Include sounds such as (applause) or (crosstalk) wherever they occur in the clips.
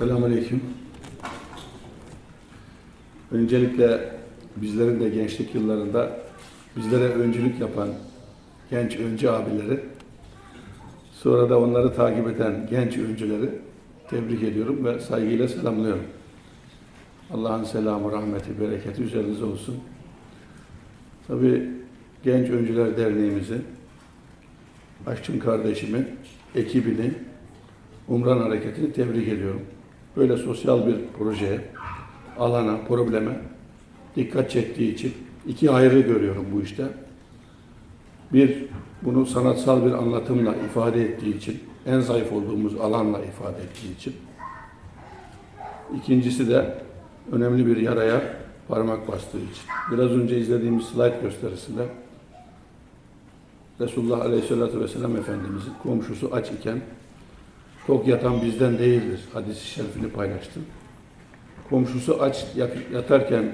Selamünaleyküm. Öncelikle bizlerin de gençlik yıllarında bizlere öncülük yapan genç öncü abileri, sonra da onları takip eden genç öncüleri tebrik ediyorum ve saygıyla selamlıyorum. Allah'ın selamı, rahmeti, bereketi üzerinize olsun. Tabii Genç Öncüler Derneğimizi, Aşkın kardeşimi, ekibini, Umran Hareketi'ni tebrik ediyorum. Böyle sosyal bir projeye, alana, probleme dikkat çektiği için iki ayrı görüyorum bu işte. Bir, bunu sanatsal bir anlatımla ifade ettiği için, en zayıf olduğumuz alanla ifade ettiği için. İkincisi de önemli bir yaraya parmak bastığı için. Biraz önce izlediğimiz slide gösterisinde Resulullah Aleyhisselatü Vesselam Efendimizin komşusu aç iken tok yatan bizden değildir hadisi şerifini paylaştı. Komşusu aç yatarken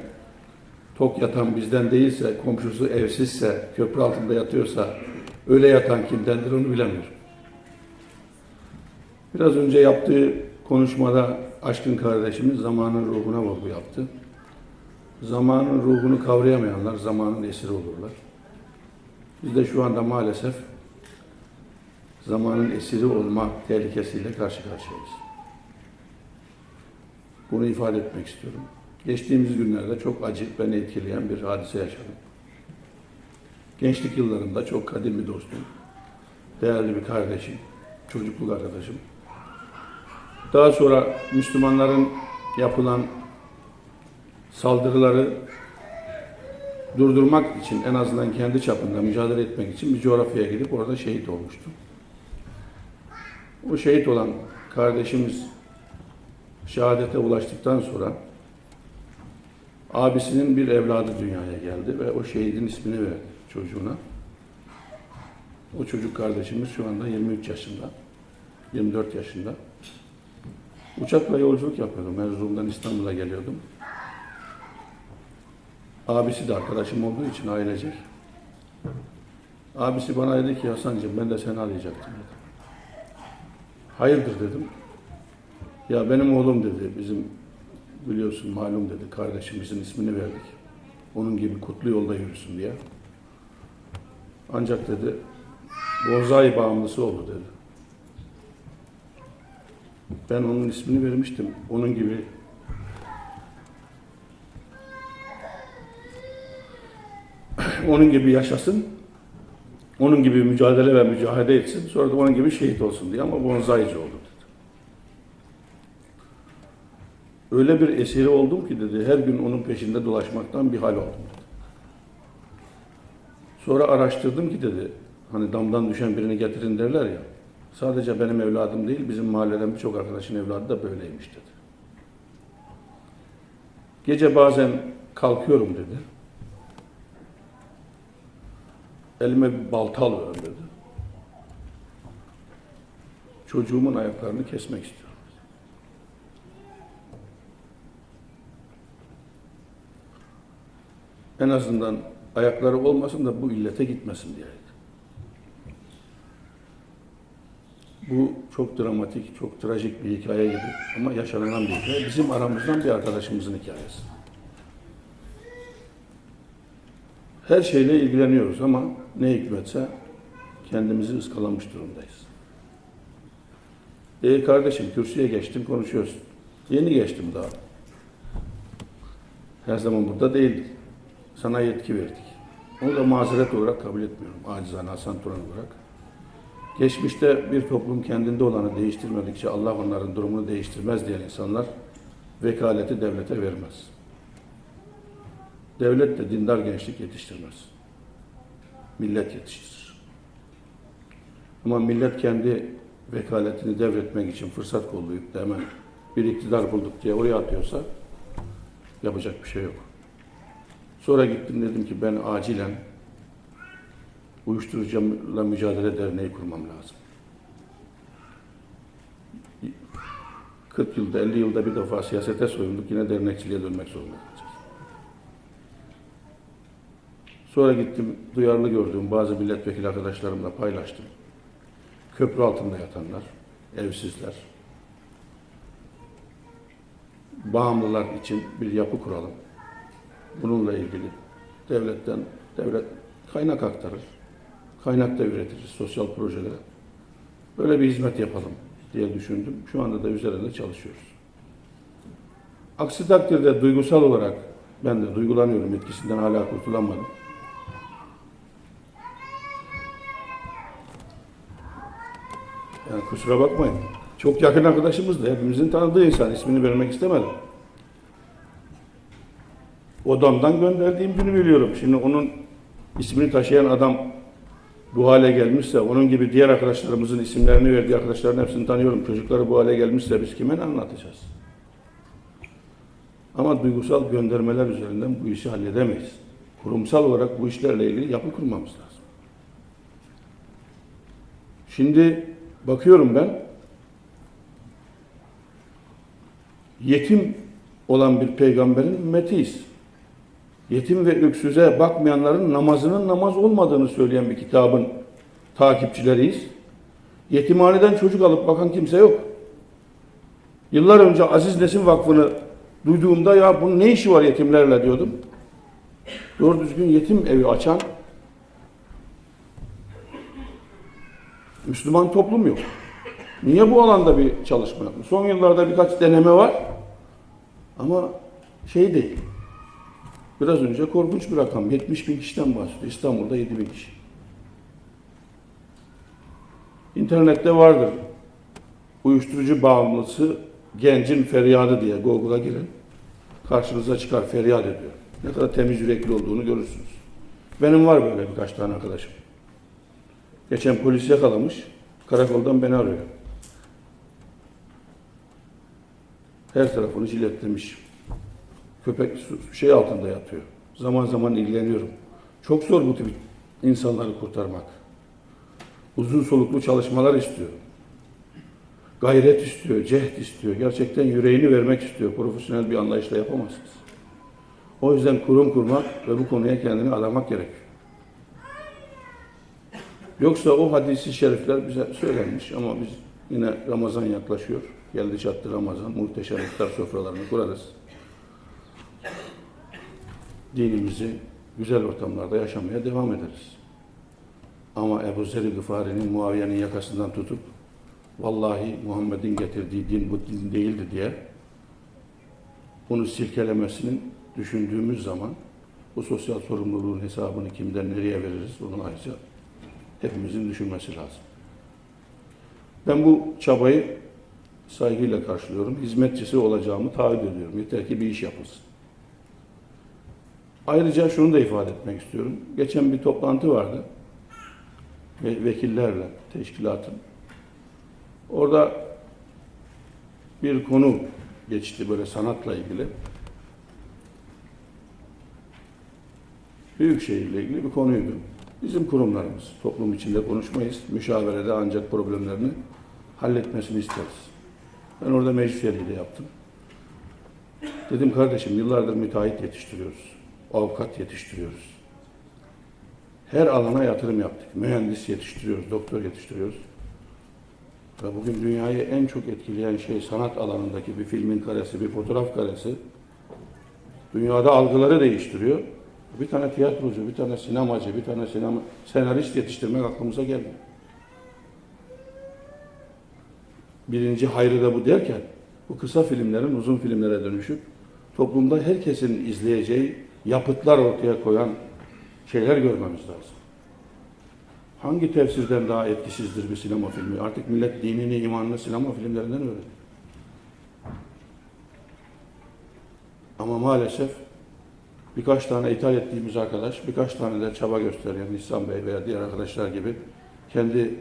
tok yatan bizden değilse, komşusu evsizse, köprü altında yatıyorsa öyle yatan kimdendir onu bilemiyorum. Biraz önce yaptığı konuşmada aşkın kardeşimiz zamanın ruhuna vurgu yaptı. Zamanın ruhunu kavrayamayanlar zamanın esiri olurlar. Biz de şu anda maalesef zamanın esiri olma tehlikesiyle karşı karşıyayız. Bunu ifade etmek istiyorum. Geçtiğimiz günlerde çok acı, beni etkileyen bir hadise yaşadım. Gençlik yıllarımda çok kadim bir dostum, değerli bir kardeşim, çocukluk arkadaşım. Daha sonra Müslümanların yapılan saldırıları durdurmak için en azından kendi çapında mücadele etmek için bir coğrafyaya gidip orada şehit olmuştu. O şehit olan kardeşimiz şehadete ulaştıktan sonra abisinin bir evladı dünyaya geldi ve o şehidin ismini verdi çocuğuna. O çocuk kardeşimiz şu anda 23 yaşında, 24 yaşında. Uçakla yolculuk yapıyordum. Erzurum'dan İstanbul'a geliyordum. Abisi de arkadaşım olduğu için ailecek. Abisi bana dedi ki Hasan'cığım ben de seni arayacaktım dedi. Hayırdır dedim. Ya benim oğlum dedi bizim biliyorsun malum dedi kardeşimizin ismini verdik. Onun gibi kutlu yolda yürüsün diye. Ancak dedi bonsai bağımlısı oldu dedi. Ben onun ismini vermiştim. Onun gibi (clears throat) onun gibi yaşasın, onun gibi mücadele ve mücadele etsin, sonra da onun gibi şehit olsun diye ama bonzaici oldu dedi. Öyle bir esiri oldum ki dedi, her gün onun peşinde dolaşmaktan bir hal oldum dedi. Sonra araştırdım ki dedi, hani damdan düşen birini getirin derler ya, sadece benim evladım değil, bizim mahalleden birçok arkadaşın evladı da böyleymiş dedi. Gece bazen kalkıyorum dedi. Elime bir balta alıyorum dedi. Çocuğumun ayaklarını kesmek istiyorum. En azından ayakları olmasın da bu illete gitmesin diye. Bu çok dramatik, çok trajik bir hikaye gibi ama yaşanılan bir hikaye. Bizim aramızdan bir arkadaşımızın hikayesi. Her şeyle ilgileniyoruz ama ne hikmetse kendimizi ıskalamış durumdayız. Ey kardeşim kürsüye geçtim konuşuyorsun. Yeni geçtim daha. Her zaman burada değildik. Sana yetki verdik. Onu da mazeret olarak kabul etmiyorum. Acizane Hasan Turan olarak. Geçmişte bir toplum kendinde olanı değiştirmedikçe Allah onların durumunu değiştirmez diyen insanlar vekaleti devlete vermez. Devlet de dindar gençlik yetiştirmez. Millet yetiştirir. Ama millet kendi vekaletini devretmek için fırsat kollayıp da hemen bir iktidar bulduk diye oraya atıyorsa yapacak bir şey yok. Sonra gittim dedim ki ben acilen uyuşturucuyla mücadele derneği kurmam lazım. 40 yılda, 50 yılda bir defa siyasete soyunduk, yine dernekçiliğe dönmek zorunda kalacağız. Sonra gittim, duyarlı gördüğüm bazı milletvekili arkadaşlarımla paylaştım. Köprü altında yatanlar, evsizler. bağımlılar için bir yapı kuralım. Bununla ilgili devletten devlet kaynak aktarır. Kaynak da üretiriz sosyal projelere. Böyle bir hizmet yapalım diye düşündüm. Şu anda da üzerinde çalışıyoruz. Aksi takdirde duygusal olarak ben de duygulanıyorum. Etkisinden hala kurtulamadım. Yani kusura bakmayın. Çok yakın arkadaşımız da hepimizin tanıdığı insan. ismini vermek istemedim. Odamdan gönderdiğim günü biliyorum. Şimdi onun ismini taşıyan adam bu hale gelmişse, onun gibi diğer arkadaşlarımızın isimlerini verdiği arkadaşların hepsini tanıyorum. Çocukları bu hale gelmişse biz kime ne anlatacağız? Ama duygusal göndermeler üzerinden bu işi halledemeyiz. Kurumsal olarak bu işlerle ilgili yapı kurmamız lazım. Şimdi bakıyorum ben, yetim olan bir peygamberin ümmetiyiz. Yetim ve öksüze bakmayanların namazının namaz olmadığını söyleyen bir kitabın takipçileriyiz. Yetimhaneden çocuk alıp bakan kimse yok. Yıllar önce Aziz Nesin Vakfı'nı duyduğumda ya bunun ne işi var yetimlerle diyordum. Doğru düzgün yetim evi açan Müslüman toplum yok. Niye bu alanda bir çalışma yapmış? Son yıllarda birkaç deneme var ama şey değil. Biraz önce korkunç bir rakam. 70 bin kişiden bahsediyor. İstanbul'da 7 bin kişi. İnternette vardır. Uyuşturucu bağımlısı gencin feryadı diye Google'a girin. Karşınıza çıkar feryat ediyor. Ne kadar temiz yürekli olduğunu görürsünüz. Benim var böyle birkaç tane arkadaşım. Geçen polis yakalamış. Karakoldan beni arıyor. Her tarafını jiletlemiş. Köpek şey altında yatıyor. Zaman zaman ilgileniyorum. Çok zor bu tip insanları kurtarmak. Uzun soluklu çalışmalar istiyor. Gayret istiyor, cehd istiyor. Gerçekten yüreğini vermek istiyor. Profesyonel bir anlayışla yapamazsınız. O yüzden kurum kurmak ve bu konuya kendini adamak gerekiyor. Yoksa o hadisi şerifler bize söylenmiş ama biz yine Ramazan yaklaşıyor. Geldi çattı Ramazan. Muhteşem iftar sofralarını kurarız. Dinimizi güzel ortamlarda yaşamaya devam ederiz. Ama Ebu Zer-i Gıfari'nin Muaviye'nin yakasından tutup vallahi Muhammed'in getirdiği din bu din değildi diye bunu silkelemesinin düşündüğümüz zaman bu sosyal sorumluluğun hesabını kimden nereye veririz onu ayrıca hepimizin düşünmesi lazım. Ben bu çabayı saygıyla karşılıyorum. Hizmetçisi olacağımı taahhüt ediyorum. Yeter ki bir iş yapılsın. Ayrıca şunu da ifade etmek istiyorum. Geçen bir toplantı vardı. Ve vekillerle, teşkilatın. Orada bir konu geçti böyle sanatla ilgili. Büyükşehir'le ilgili bir konuydu. Bizim kurumlarımız toplum içinde konuşmayız. Müşaverede ancak problemlerini halletmesini isteriz. Ben orada meclis üyeliği de yaptım. Dedim kardeşim yıllardır müteahhit yetiştiriyoruz. Avukat yetiştiriyoruz. Her alana yatırım yaptık. Mühendis yetiştiriyoruz, doktor yetiştiriyoruz. Ve bugün dünyayı en çok etkileyen şey sanat alanındaki bir filmin karesi, bir fotoğraf karesi. Dünyada algıları değiştiriyor. Bir tane tiyatrocu, bir tane sinemacı, bir tane sinema senarist yetiştirmek aklımıza gelmiyor. Birinci hayrı da bu derken bu kısa filmlerin uzun filmlere dönüşüp toplumda herkesin izleyeceği yapıtlar ortaya koyan şeyler görmemiz lazım. Hangi tefsirden daha etkisizdir bir sinema filmi? Artık millet dinini, imanını sinema filmlerinden öğreniyor. Ama maalesef birkaç tane ithal ettiğimiz arkadaş, birkaç tane de çaba gösteriyor İhsan Bey veya diğer arkadaşlar gibi kendi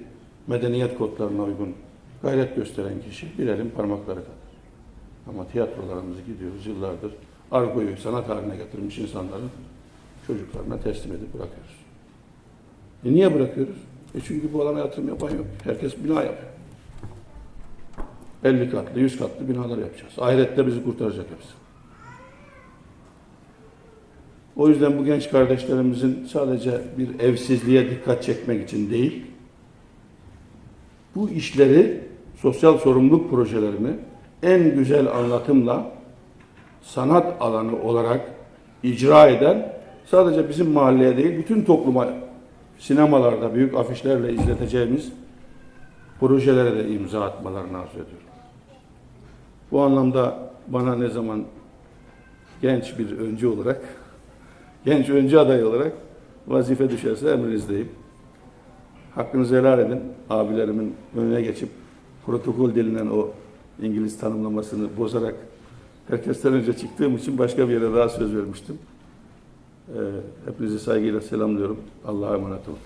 medeniyet kodlarına uygun gayret gösteren kişi bir elin parmakları kadar. Ama tiyatrolarımızı gidiyoruz yıllardır argoyu sanat haline getirmiş insanların çocuklarına teslim edip bırakıyoruz. E niye bırakıyoruz? E çünkü bu alana yatırım yapan yok. Herkes bina yapıyor. 50 katlı, 100 katlı binalar yapacağız. Ahirette bizi kurtaracak hepsi. O yüzden bu genç kardeşlerimizin sadece bir evsizliğe dikkat çekmek için değil, bu işleri, sosyal sorumluluk projelerini en güzel anlatımla sanat alanı olarak icra eden sadece bizim mahalleye değil bütün topluma sinemalarda büyük afişlerle izleteceğimiz projelere de imza atmalarını arzu ediyorum. Bu anlamda bana ne zaman genç bir öncü olarak, genç öncü aday olarak vazife düşerse emrinizdeyim. Hakkınızı helal edin. Abilerimin önüne geçip protokol denilen o İngiliz tanımlamasını bozarak herkesten önce çıktığım için başka bir yere daha söz vermiştim. Ee, hepinizi saygıyla selamlıyorum. Allah'a emanet olun.